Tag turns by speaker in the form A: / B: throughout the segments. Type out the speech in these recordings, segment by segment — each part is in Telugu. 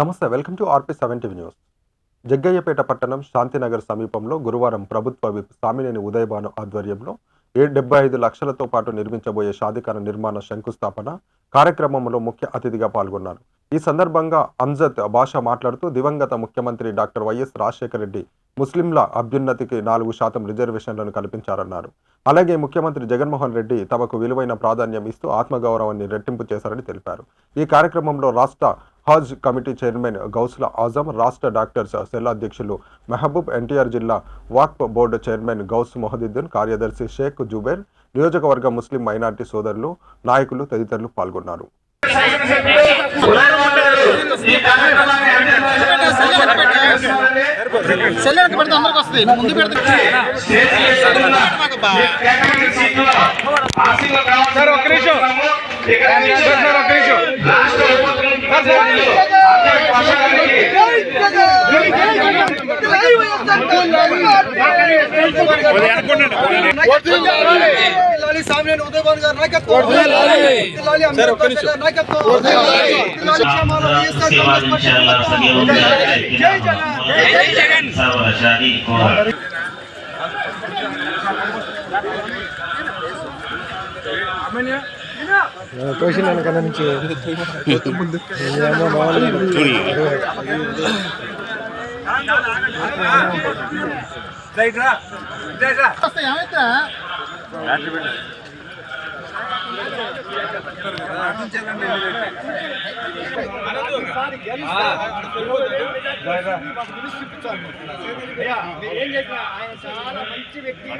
A: నమస్తే welcome to RP seventy news. Jaggayyapeta పట్టణం శాంతినగర్ సమీపంలో గురువారం ప్రభుత్వ విప్ సామినేని ఉదయభాను ఆధ్వర్యంలో ఏ డెబ్బై ఐదు లక్షలతో పాటు నిర్మించబోయే షాదికార నిర్మాణ శంకుస్థాపన కార్యక్రమంలో ముఖ్య అతిథిగా పాల్గొన్నారు. ఈ సందర్భంగా అంజద్ భాష మాట్లాడుతూ దివంగత ముఖ్యమంత్రి డాక్టర్ వైఎస్ రాజశేఖర రెడ్డి ముస్లింల అభ్యున్నతికి నాలుగు శాతం రిజర్వేషన్లను కల్పించారన్నారు. అలాగే ముఖ్యమంత్రి జగన్మోహన్ రెడ్డి తమకు విలువైన ప్రాధాన్యం ఇస్తూ ఆత్మగౌరవాన్ని రెట్టింపు చేశారని తెలిపారు. ఈ కార్యక్రమంలో రాష్ట్ర హజ్ కమిటీ చైర్మన్ గౌసుల ఆజం రాష్ట్ర డాక్టర్స్ సెల్ అధ్యక్షులు మెహబూబ్ ఎన్టీఆర్ జిల్లా వాక్ప్ బోర్డు చైర్మన్ గౌస్ మొహదుద్దీన్ కార్యదర్శి షేక్ జుబేర్ నియోజకవర్గ ముస్లిం మైనార్టీ సోదరులు నాయకులు తదితరులు పాల్గొన్నారు.
B: సెల్లెంట్ పెడితే అందరికి వస్తుంది ముందు పెడితే
C: సార్ ఒక్క నిమిషం సార్ సార్ ఒక్క నిమిషం సార్
B: సామినేని ఉదయభాన్ గారి నాయకత్వం జిల్లాలి అంబేద్కర్ గారి నాయకత్వం సంక్షేమాల వైఎస్ఆర్ కాంగ్రెస్ పార్టీ జై జగన్
D: సర్వశాది
B: వస్తాయి, ఏమైతే ರಾತ್ರಿ ಬಿಡಿ ఏం ఆయన చాలా మంచి వ్యక్తి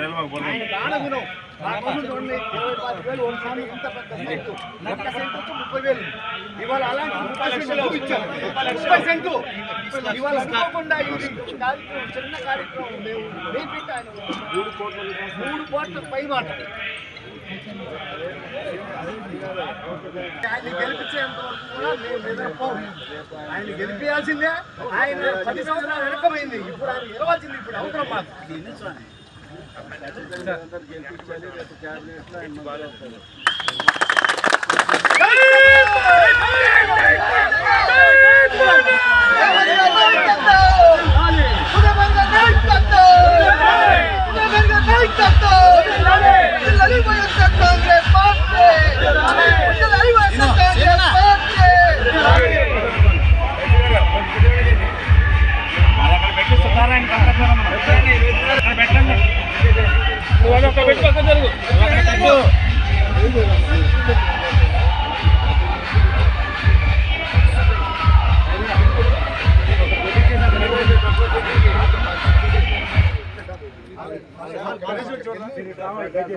B: ఆయన దానగుణం చూడండి ఇరవై వేలు ఇంత పెద్ద సెంటు నక్క సెంటు వచ్చి ముప్పై వేలు ఇవాళ అలాంటి ముప్పై ముప్పై సెంటు ఇవాళ అనుకోకుండా ఇది కార్యక్రమం చిన్న కార్యక్రమం ఆయన మూడు మూడు కోట్ల పై మాట ఆయన గెలిపించేంత వరకు కూడా మేము నిద్రపోం ఆయన గెలిపించాల్సిందే. ఆయన పది సంవత్సరాలు వెనకమైంది. ఇప్పుడు ఆయన గెలవాల్సింది. ఇప్పుడు అవసరం మాకు
C: గెలిపించాలి. పెట్టండి నువ్వు అదొక పెట్టుకోసం జరుగు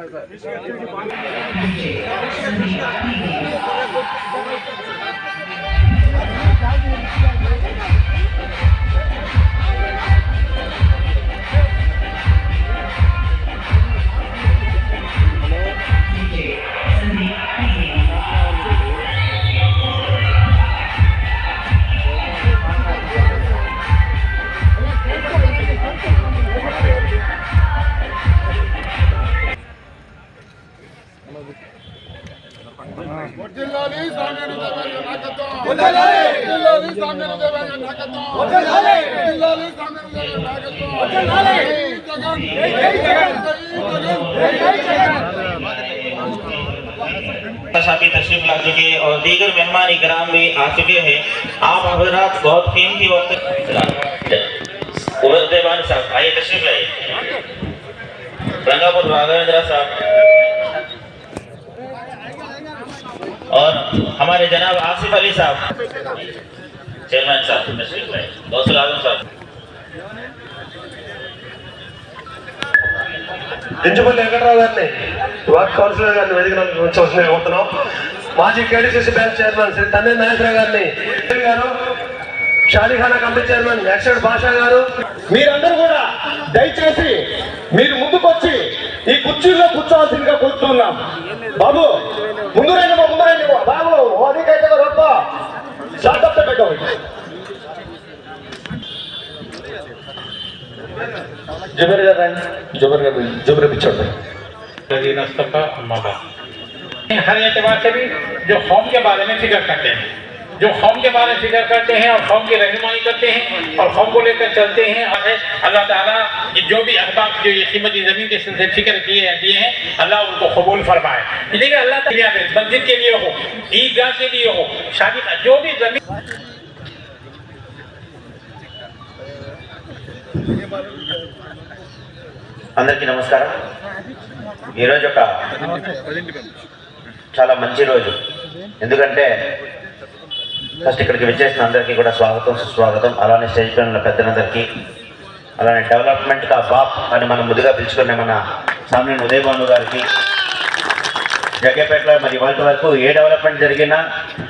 C: జిల్లాలి
D: साथी तशरीफ़ ला चुके और दीगर मेहमान इकराम भी आ चुके हैं। आप हजरात बहुत कीमती वक्त उदयवान साहब, आइए तशरीफ़ लाइए। रंगापुर राघवेंद्र साहब। और हमारे जनाब आसिफ अली साहब। चेयरमैन साहब, तशरीफ़ लाइए। गौसल आज़म साहब।
E: ఎంచుపల్లి వెంకటరావు గారిని వర్క్ కౌన్సిలర్ గారిని వేదిక ఉంచవలసిన కోరుతున్నాం. మాజీ కేడీసీసీ బ్యాంక్ చైర్మన్ శ్రీ తన్నే నాగేశ్వర గారిని గారు షాదీఖానా కమిటీ చైర్మన్ యాక్సెడ్ బాషా గారు.
C: మీరందరూ కూడా దయచేసి మీరు ముందుకొచ్చి ఈ కుర్చీల్లో కూర్చోవాల్సిందిగా కూర్చున్నాం బాబు ముందు రండి బాబు, ముందు రండి. బాబు అధికైతే రొప్ప. జాగ్రత్త పెట్టండి.
E: జుబేర్ గారు రండి జుబేర్ గారు జుబేర్ పిచ్చోండి
F: हर एतबार से भी जो कौम के बारे में फिक्र करते हैं जो कौम के बारे में फिक्र करते हैं और कौम की रहनुमाई करते हैं और कौम को लेकर चलते हैं और है अल्लाह ताला ये जो भी अहबाब जो ये कीमती ज़मीन के सिलसिले फिक्र किए दिए हैं अल्लाह उनको कबूल फरमाए देखिए अल्लाह ताला में मस्जिद के लिए हो ईदगाह के लिए हो शादी का जो भी ज़मीन
D: అందరికీ నమస్కారం. ఈరోజు ఒక చాలా మంచి రోజు. ఎందుకంటే ఫస్ట్ ఇక్కడికి విచ్చేసిన అందరికీ కూడా స్వాగతం సుస్వాగతం. అలానే స్టేజ్ పైన ఉన్న పెద్దలందరికీ అలానే డెవలప్మెంట్ కా బాప్ అని మనం ముద్దుగా పిలుచుకునే మన సామ్యం ఉదయ్ భాను గారికి. జగ్గపేటలో మరి ఇవాళ వరకు ఏ డెవలప్మెంట్ జరిగినా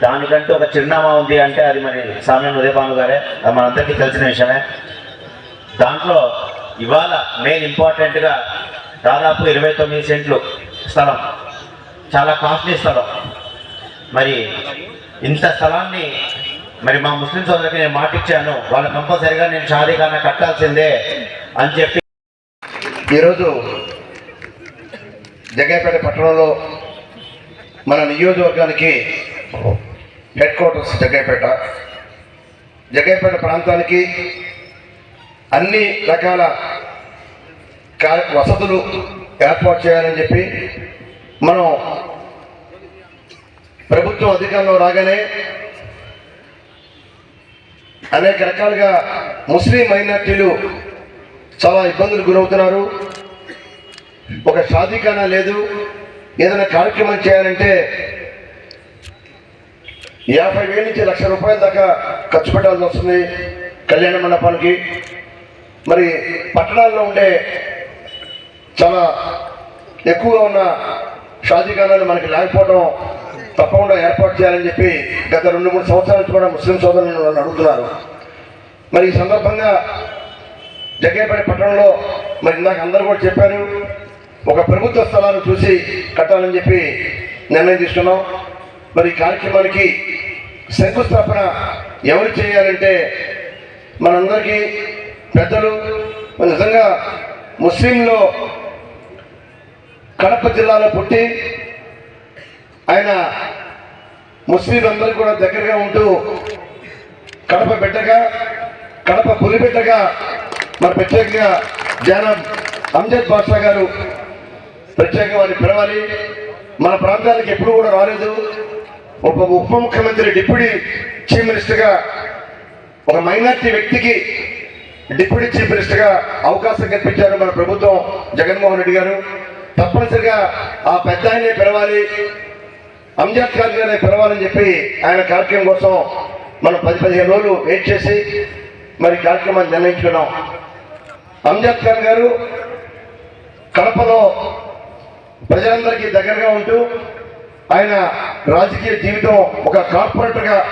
D: దానికంటూ ఒక చిరునామా ఉంది అంటే అది మరి సామ్యం ఉదయ్ భాను గారే. అది మనందరికీ తెలిసిన విషయమే. దాంట్లో ఇవాళ మెయిన్ ఇంపార్టెంట్గా దాదాపు ఇరవై తొమ్మిది సెంట్లు స్థలం. చాలా కాస్ట్లీ స్థలం. మరి ఇంత స్థలాన్ని మరి మా ముస్లిం సోదరులకి నేను మాటిచ్చాను. వాళ్ళ కంపల్సరిగా నేను షాదీఖానా కట్టాల్సిందే అని చెప్పి
G: ఈరోజు జగ్గైపేట పట్టణంలో మన నియోజకవర్గానికి హెడ్ క్వార్టర్స్ జగ్గైపేట. జగ్గైపేట ప్రాంతానికి అన్ని రకాల వసతులు ఏర్పాటు చేయాలని చెప్పి మనం ప్రభుత్వం అధికారంలో రాగానే అనేక రకాలుగా ముస్లిం మైనార్టీలు చాలా ఇబ్బందులు గురవుతున్నారు. ఒక షాదీఖానా లేదు. ఏదైనా కార్యక్రమం చేయాలంటే యాభై వేల నుంచి లక్ష రూపాయల దాకా ఖర్చు పెట్టాల్సి వస్తుంది. కళ్యాణ మండపానికి మరి పట్టణాల్లో ఉండే చాలా ఎక్కువగా ఉన్న షాజీఖానాలు మనకి లేకపోవడం తప్పకుండా ఏర్పాటు చేయాలని చెప్పి గత రెండు మూడు సంవత్సరాల నుంచి కూడా ముస్లిం సోదరులు అడుగుతున్నారు. మరి ఈ సందర్భంగా జగ్గేపేట పట్టణంలో మరి ఇందాక అందరూ కూడా చెప్పారు ఒక ప్రభుత్వ స్థలాన్ని చూసి కట్టాలని చెప్పి నిర్ణయం తీసుకున్నాం. మరి ఈ కార్యక్రమానికి శంకుస్థాపన ఎవరు చేయాలంటే మనందరికీ పెద్దలు నిజంగా ముస్లింలో కడప జిల్లాలో పుట్టి ఆయన ముస్లింలందరూ కూడా దగ్గరగా ఉంటూ కడప బిడ్డగా కడప పులిబిడ్డగా మరి ప్రత్యేకంగా జానం అంజద్ బాషా గారు ప్రత్యేకంగా వారిని పిలవాలి. మన ప్రాంతానికి ఎప్పుడు కూడా రాలేదు. ఒక ఉప ముఖ్యమంత్రి డిప్యూటీ చీఫ్ మినిస్టర్గా ఒక మైనార్టీ వ్యక్తికి డిప్యూటీ చీఫ్ మినిస్టర్గా అవకాశం కల్పించారు మన ప్రభుత్వం జగన్మోహన్ రెడ్డి గారు. తప్పనిసరిగా ఆ పెద్ద ఆయనే పిలవాలి అంజద్ ఖాన్ గారిని పిలవాలని చెప్పి ఆయన కార్యక్రమం కోసం మనం పది పదిహేను రోజులు వెయిట్ చేసి మరి కార్యక్రమాన్ని నిర్ణయించుకున్నాం. అంజద్ ఖాన్ గారు కడపలో ప్రజలందరికీ దగ్గరగా ఉంటూ ఆయన రాజకీయ జీవితం ఒక కార్పొరేటర్గా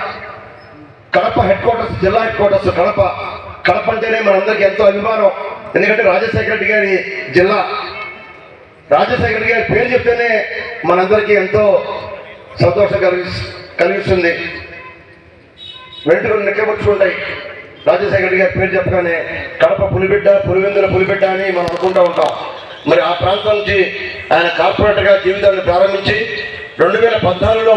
G: కడప హెడ్ క్వార్టర్స్ జిల్లా హెడ్ క్వార్టర్స్ కడప కడప అంటేనే మనందరికీ ఎంతో అభిమానం. ఎందుకంటే రాజశేఖర రెడ్డి గారి జిల్లా. రాజశేఖర రెడ్డి గారి పేరు చెప్తేనే మనందరికీ ఎంతో సంతోషం కలిగి కలిగిస్తుంది. వెంట్రుకలు నిక్కబుచ్చుకుంటాయి రాజశేఖర రెడ్డి గారి పేరు చెప్పగానే కడప పులిబిడ్డ పులివెందుల పులిబిడ్డ అని మనం అనుకుంటూ ఉంటాం. మరి ఆ ప్రాంతం నుంచి ఆయన కార్పొరేటర్గా జీవితాన్ని ప్రారంభించి రెండు వేల పద్నాలుగులో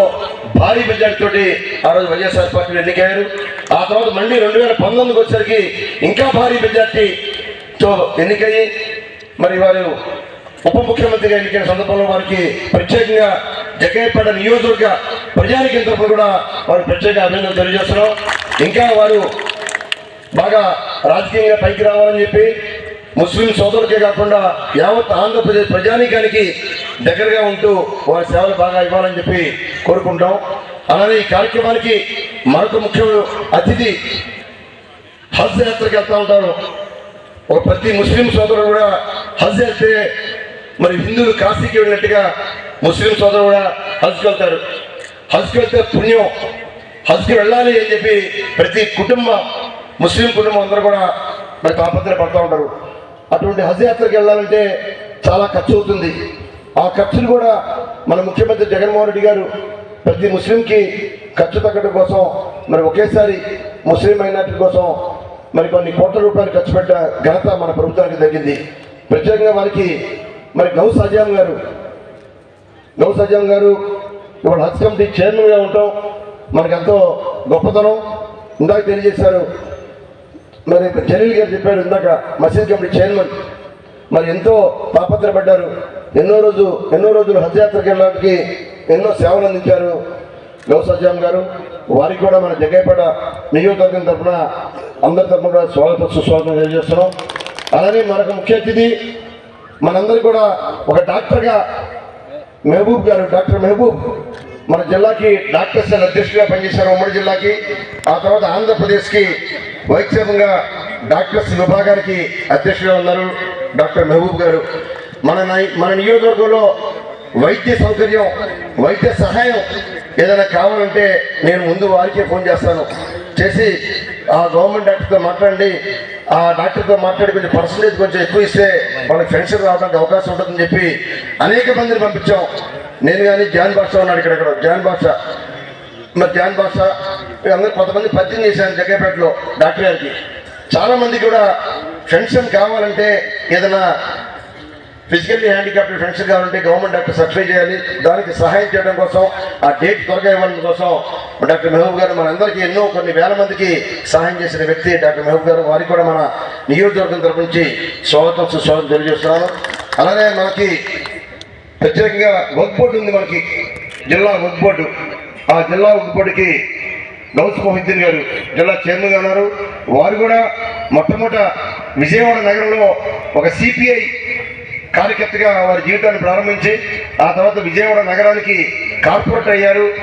G: భారీ మెజార్టీ తోటి ఆ రోజు వైఎస్ఆర్ పార్టీలు ఎన్నికయ్యారు. ఆ తర్వాత మళ్ళీ రెండు వేల పంతొమ్మిదికి వచ్చేసరికి ఇంకా భారీ మెజార్టీతో ఎన్నికయ్యి మరి వారు ఉప ముఖ్యమంత్రిగా ఎన్నికైన సందర్భంలో వారికి ప్రత్యేకంగా జగ్గయ్యపేట నియోజకవర్గ ప్రజానికి తరఫున కూడా వారు ప్రత్యేక అభినందన తెలియజేస్తున్నాం. ఇంకా వారు బాగా రాజకీయంగా పైకి రావాలని చెప్పి ముస్లిం సోదరులకే కాకుండా యావత్ ఆంధ్రప్రదేశ్ ప్రజానీకానికి దగ్గరగా ఉంటూ వారి సేవలు బాగా ఇవ్వాలని చెప్పి కోరుకుంటాం. అలానే ఈ కార్యక్రమానికి మరొక ముఖ్య అతిథి హజ్ యాత్రకి వెళ్తూ ఉంటారు. ఒక ప్రతి ముస్లిం సోదరుడు కూడా హజ్ వెళ్తే మరి హిందువులు కాశీకి వెళ్ళినట్టుగా ముస్లిం సోదరుడు కూడా హజ్కి వెళ్తారు. హజ్కి వెళ్తే పుణ్యం. హజ్కి వెళ్ళాలి అని చెప్పి ప్రతి కుటుంబం ముస్లిం కుటుంబం అందరూ కూడా మరి తాపత్రయ పడుతూ ఉంటారు. అటువంటి హజ్ యాత్రకి వెళ్ళాలంటే చాలా ఖర్చు అవుతుంది. ఆ ఖర్చులు కూడా మన ముఖ్యమంత్రి జగన్మోహన్ రెడ్డి గారు ప్రతి ముస్లింకి ఖర్చు తగ్గడం కోసం మరి ఒకేసారి ముస్లిం మైనార్టీ కోసం మరి కొన్ని కోట్ల రూపాయలు ఖర్చు పెట్ట ఘనత మన ప్రభుత్వానికి తగ్గింది ప్రత్యేకంగా వారికి మరి గౌస్ అజాం గారు గౌస్ అజాం గారు ఇవాళ హజ్ కమిటీ చైర్మన్గా మనకు మనకెంతో గొప్పతనం. ఇందాక తెలియజేశారు మరి జలీల్ గారు చెప్పారు ఇందాక మసీద్ కమిటీ చైర్మన్ మరి ఎంతో తాపత్రపడ్డారు ఎన్నో రోజు ఎన్నో రోజులు హజ్యాత్రకి వెళ్ళడానికి ఎన్నో సేవలు అందించారు గౌసజ్జాం గారు. వారికి కూడా మన జగ్గైపేట నియోజకవర్గం తరఫున అందరి తరఫున కూడా స్వాగత సుస్వాగతం తెలియజేస్తున్నాం. అలానే మరొక ముఖ్య అతిథి మనందరూ కూడా ఒక డాక్టర్గా మహబూబ్ గారు డాక్టర్ మహబూబ్ మన జిల్లాకి డాక్టర్స్ అధ్యక్షుడిగా పనిచేశారు ఉమ్మడి జిల్లాకి. ఆ తర్వాత ఆంధ్రప్రదేశ్కి వైద్యంగా డాక్టర్స్ విభాగానికి అధ్యక్షుడిగా ఉన్నారు. డాక్టర్ మహబూబ్ గారు మన నై- మన నియోజకవర్గంలో వైద్య సౌకర్యం వైద్య సహాయం ఏదైనా కావాలంటే నేను ముందు వారికే ఫోన్ చేస్తాను. చేసి ఆ గవర్నమెంట్ డాక్టర్తో మాట్లాడండి. ఆ డాక్టర్తో మాట్లాడి కొంచెం పర్సంటేజ్ కొంచెం ఎక్కువ ఇస్తే వాళ్ళకి పెన్షన్ రావడానికి అవకాశం ఉంటుందని చెప్పి అనేక మందిని పంపించాం. నేను కానీ జాన్ బాషా ఉన్నాడు ఇక్కడ జాన్ బాషా. మరి జాన్ బాషా అందరూ కొంతమంది పరిచయం చేశాను జగ్గపేటలో డాక్టర్ గారికి. చాలామంది కూడా పెన్షన్ కావాలంటే ఏదైనా ఫిజికల్లీ హ్యాండిక్యాప్డ్ ఫ్రెండ్స్ కావాలంటే గవర్నమెంట్ డాక్టర్ సర్టిఫై చేయాలి. దానికి సహాయం చేయడం కోసం ఆ డేట్ త్వరగా ఇవ్వడం కోసం డాక్టర్ మెహబూబ్ గారు మనందరికీ ఎన్నో కొన్ని వేల మందికి సహాయం చేసిన వ్యక్తి డాక్టర్ మెహబూబ్ గారు. వారికి కూడా మన నియోజకవర్గం తరపు నుంచి స్వాగతం సుస్వాగతం తెలియజేస్తున్నాను. అలానే మనకి ప్రత్యేకంగా వర్క్ బోర్డు ఉంది మనకి జిల్లా వర్క్ బోర్డు. ఆ జిల్లా వర్క్ బోర్డుకి గౌస్ మొహిద్దీన్ గారు జిల్లా చైర్మన్గా ఉన్నారు. వారు కూడా మొట్టమొదట విజయవాడ నగరంలో ఒక సిపిఐ కార్యకర్తగా వారి జీవితాన్ని ప్రారంభించి ఆ తర్వాత విజయవాడ నగరానికి కార్పొరేటర్ అయ్యారు.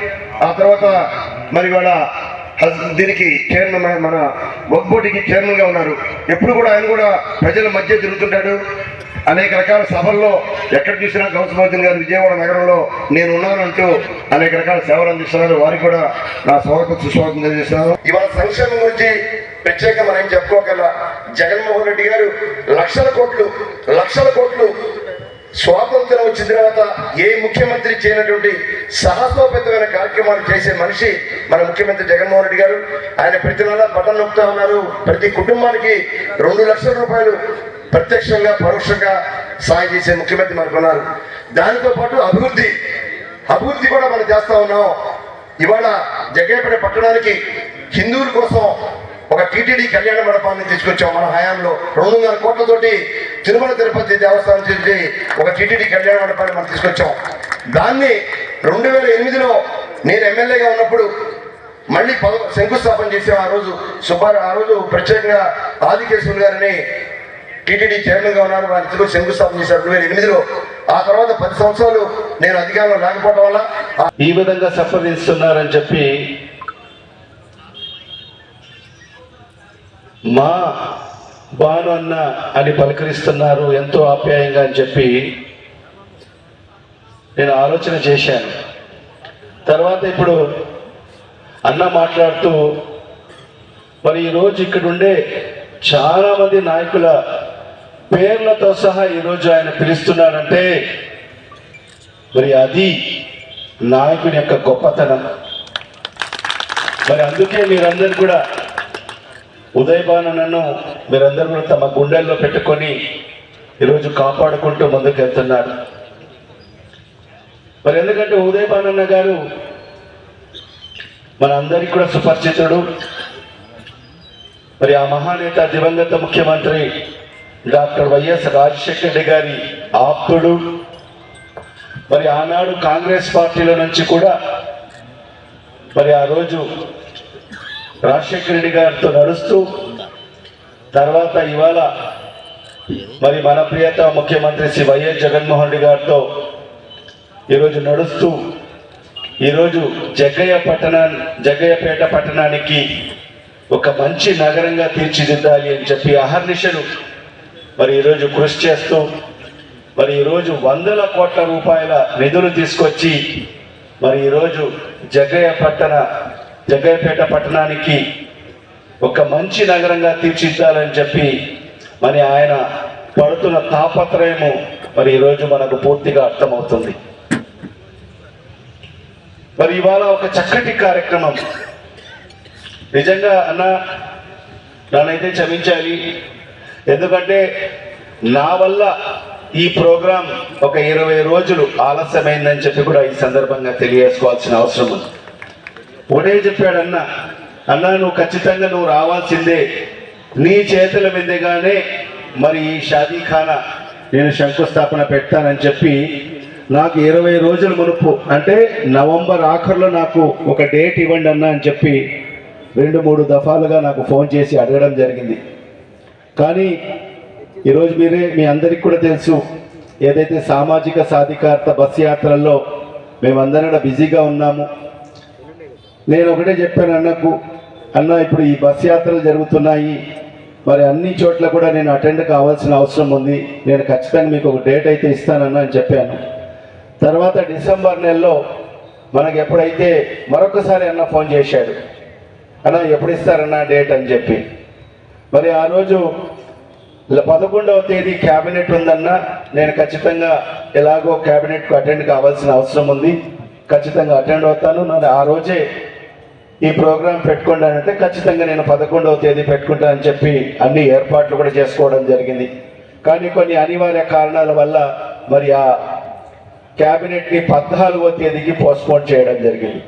G: ఆ తర్వాత మరి వాళ్ళ దీనికి చైర్మన్ మన- మన చైర్మన్గా ఉన్నారు. ఎప్పుడు కూడా ఆయన కూడా ప్రజల మధ్య తిరుగుతుంటాడు. అనేక రకాల సభల్లో ఎక్కడ చూసినా గౌతమోదన్ గారు విజయవాడ నగరంలో నేను ఉన్నానంటూ అనేక రకాల సేవలు అందిస్తున్నారు. వారికి కూడా నా స్వాగతం సుస్వాగతం తెలియజేస్తున్నాను. ఇవాళ సంక్షేమం గురించి ప్రత్యేకంగా మనం ఏం చెప్పుకోగల జగన్మోహన్ రెడ్డి గారు లక్షల కోట్లు లక్షల కోట్లు స్వాతంత్రం వచ్చిన తర్వాత ఏ ముఖ్యమంత్రి చేయనటువంటి సాహసోపేతమైన కార్యక్రమాలు చేసే మనిషి మన ముఖ్యమంత్రి జగన్మోహన్ రెడ్డి గారు. ఆయన ప్రతి నెల బటన్ నొక్కుతా ఉన్నారు. ప్రతి కుటుంబానికి రెండు లక్షల రూపాయలు ప్రత్యక్షంగా పరోక్షంగా సాయం చేసే ముఖ్యమంత్రి మనకు ఉన్నారు. దానితో పాటు అభివృద్ధి అభివృద్ధి కూడా మనం చేస్తా ఉన్నాం. ఇవాళ జగ్గేపేట పట్టణానికి హిందువుల కోసం ఒక టీటీడీ కళ్యాణ మండపాన్ని తీసుకొచ్చాం మన హయాంలో. రెండున్నర కోట్లతోటి తిరుమల తిరుపతి దేవస్థానం చేసి ఒక టీటీడీ కళ్యాణ మండపాన్ని మనం తీసుకొచ్చాం. దాన్ని రెండు వేల ఎనిమిదిలో నేను ఎమ్మెల్యేగా ఉన్నప్పుడు మళ్ళీ పద శంకుస్థాపన చేసాం ఆ రోజు. సుబ్బారు ఆ రోజు ప్రత్యేకంగా ఆదికేశ్వర్ గారిని టీటీడీ చైర్మన్గా ఉన్నారు. వారి తెలుగు శంకుస్థాపన చేశారు రెండు వేల ఎనిమిదిలో. ఆ తర్వాత పది సంవత్సరాలు నేను అధికారంలో లేకపోవడం వల్ల
H: ఈ విధంగా సంప్రదిస్తున్నారని చెప్పి మా బాను అన్న అని పలకరిస్తున్నారు ఎంతో ఆప్యాయంగా అని చెప్పి నేను ఆలోచన చేశాను. తర్వాత ఇప్పుడు అన్న మాట్లాడుతూ మరి ఈరోజు ఇక్కడుండే చాలామంది నాయకుల పేర్లతో సహా ఈరోజు ఆయన పిలుస్తున్నాడంటే మరి అది నాయకుని యొక్క గొప్పతనం. మరి అందుకే మీరందరూ కూడా ఉదయభాను నన్ను మీరందరూ కూడా తమ గుండెల్లో పెట్టుకొని ఈరోజు కాపాడుకుంటూ ముందుకు వెళ్తున్నారు మరి ఎందుకంటే ఉదయభానన్న గారు మన అందరికీ కూడా సుపరిచితుడు. మరి ఆ మహానేత దివంగత ముఖ్యమంత్రి డాక్టర్ వైఎస్ రాజశేఖర రెడ్డి గారి ఆప్తుడు. మరి ఆనాడు కాంగ్రెస్ పార్టీలో నుంచి కూడా మరి ఆ రోజు రాజశేఖర రెడ్డి గారితో నడుస్తూ తర్వాత ఇవాళ మరి మన ప్రియత ముఖ్యమంత్రి శ్రీ వైఎస్ జగన్మోహన్ రెడ్డి గారితో ఈరోజు నడుస్తూ ఈరోజు జగ్గయ్య పట్టణా జగ్గయ్యపేట పట్టణానికి ఒక మంచి నగరంగా తీర్చిదిద్దాలి అని చెప్పి అహర్నిశలు మరి ఈరోజు కృషి చేస్తూ మరి ఈరోజు వందల కోట్ల రూపాయల నిధులు తీసుకొచ్చి మరి ఈరోజు జగ్గయ్య పట్టణ జగ్గైపేట పట్టణానికి ఒక మంచి నగరంగా తీర్చిదిద్దాలని చెప్పి మరి ఆయన పడుతున్న తాపత్రయము మరి ఈరోజు మనకు పూర్తిగా అర్థమవుతుంది. మరి ఇవాళ ఒక చక్కటి కార్యక్రమం. నిజంగా అన్న నన్నైతే క్షమించాలి. ఎందుకంటే నా వల్ల ఈ ప్రోగ్రాం ఒక ఇరవై రోజులు ఆలస్యమైందని చెప్పి కూడా ఈ సందర్భంగా తెలియజేసుకోవాల్సిన అవసరం ఉంది. ఒకటే చెప్పాడు అన్న అన్న నువ్వు ఖచ్చితంగా నువ్వు రావాల్సిందే. నీ చేతుల మీదుగానే మరి ఈ షాదీఖానా నేను శంకుస్థాపన పెడతానని చెప్పి నాకు ఇరవై రోజుల మునుపు అంటే నవంబర్ ఆఖరిలో నాకు ఒక డేట్ ఇవ్వండి అన్న అని చెప్పి రెండు మూడు దఫాలుగా నాకు ఫోన్ చేసి అడగడం జరిగింది. కానీ ఈరోజు మీరే మీ అందరికి కూడా తెలుసు ఏదైతే సామాజిక సాధికారత బస్ యాత్రల్లో మేమందరం బిజీగా ఉన్నాము నేను ఒకటే చెప్పాను అన్నకు అన్న ఇప్పుడు ఈ బస్ యాత్రలు జరుగుతున్నాయి. మరి అన్ని చోట్ల కూడా నేను అటెండ్ కావాల్సిన అవసరం ఉంది. నేను ఖచ్చితంగా మీకు ఒక డేట్ అయితే ఇస్తానన్న అని చెప్పాను. తర్వాత డిసెంబర్ నెలలో మనకు ఎప్పుడైతే మరొకసారి అన్న ఫోన్ చేశాడు అన్న ఎప్పుడు ఇస్తారన్న డేట్ అని చెప్పి. మరి ఆ రోజు పదకొండవ తేదీ క్యాబినెట్ ఉందన్న నేను ఖచ్చితంగా ఎలాగో క్యాబినెట్కు అటెండ్ కావాల్సిన అవసరం ఉంది. ఖచ్చితంగా అటెండ్ అవుతాను. నన్ను ఆ రోజే ఈ ప్రోగ్రాం పెట్టుకోండి అంటే ఖచ్చితంగా నేను పదకొండవ తేదీ పెట్టుకుంటానని చెప్పి అన్ని ఏర్పాట్లు కూడా చేసుకోవడం జరిగింది. కానీ కొన్ని అనివార్య కారణాల వల్ల మరి ఆ క్యాబినెట్ని పద్నాలుగో తేదీకి పోస్ట్పోన్ చేయడం జరిగింది.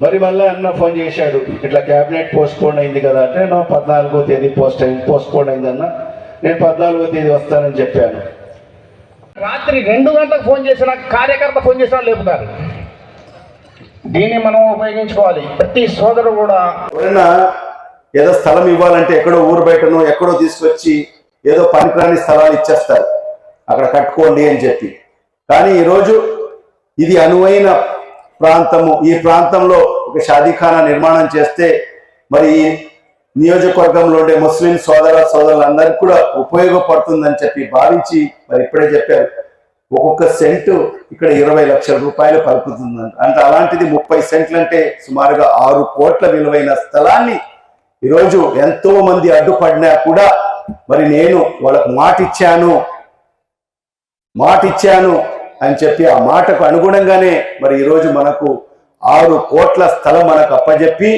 H: మరి మళ్ళీ అన్న ఫోన్ చేశాడు ఇట్లా క్యాబినెట్ పోస్ట్పోన్ అయింది కదా అంటే నా పద్నాలుగో తేదీ పోస్ట్ అయింది పోస్ట్పోన్ అయిందన్న. నేను పద్నాలుగో తేదీ వస్తానని చెప్పాను.
C: రాత్రి రెండు గంటలకు ఫోన్ చేసిన కార్యకర్త ఫోన్ చేసినా లేపుతారు. దీన్ని మనం ఉపయోగించుకోవాలి. ప్రతి సోదరు కూడా
H: ఎవరైనా ఏదో స్థలం ఇవ్వాలంటే ఎక్కడో ఊరు బయటనో ఎక్కడో తీసుకొచ్చి ఏదో పనికిరాని స్థలాలు ఇచ్చేస్తారు. అక్కడ కట్టుకోండి అని చెప్పి. కానీ ఈరోజు ఇది అనువైన ప్రాంతము. ఈ ప్రాంతంలో ఒక షాదీఖానా నిర్మాణం చేస్తే మరి నియోజకవర్గంలో ఉండే ముస్లిం సోదర సోదరులందరికీ కూడా ఉపయోగపడుతుందని చెప్పి భావించి మరి ఇప్పుడే చెప్పారు. ఒక్కొక్క సెంటు ఇక్కడ ఇరవై లక్షల రూపాయలు పలుకుతుందంట అంటే. అలాంటిది ముప్పై సెంట్లు అంటే సుమారుగా ఆరు కోట్ల విలువైన స్థలాన్ని ఈరోజు ఎంతో మంది అడ్డుపడినా కూడా మరి నేను వాళ్ళకు మాట ఇచ్చాను మాట ఇచ్చాను అని చెప్పి ఆ మాటకు అనుగుణంగానే మరి ఈరోజు మనకు ఆరు కోట్ల స్థలం మనకు అప్పజెప్పి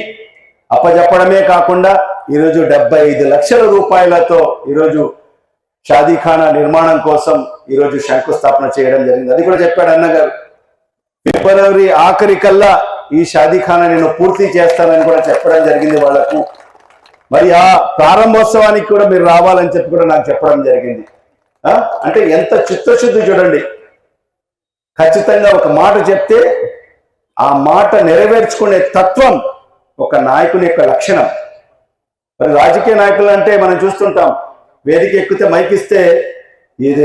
H: అప్పజెప్పడమే కాకుండా ఈరోజు డెబ్బై ఐదు లక్షల రూపాయలతో ఈరోజు షాదీఖానా నిర్మాణం కోసం ఈరోజు శంకుస్థాపన చేయడం జరిగింది. అది కూడా చెప్పాడు అన్నగారు. ఫిబ్రవరి ఆఖరి కల్లా ఈ షాదీఖానా నేను పూర్తి చేస్తానని కూడా చెప్పడం జరిగింది వాళ్ళకు. మరి ఆ ప్రారంభోత్సవానికి కూడా మీరు రావాలని చెప్పి కూడా నాకు చెప్పడం జరిగింది. ఆ? అంటే ఎంత చిత్తశుద్ధి చూడండి. ఖచ్చితంగా ఒక మాట చెప్తే ఆ మాట నెరవేర్చుకునే తత్వం ఒక నాయకుని యొక్క లక్షణం. మరి రాజకీయ నాయకులు అంటే మనం చూస్తుంటాం. వేదిక ఎక్కితే మైక్ ఇస్తే ఇది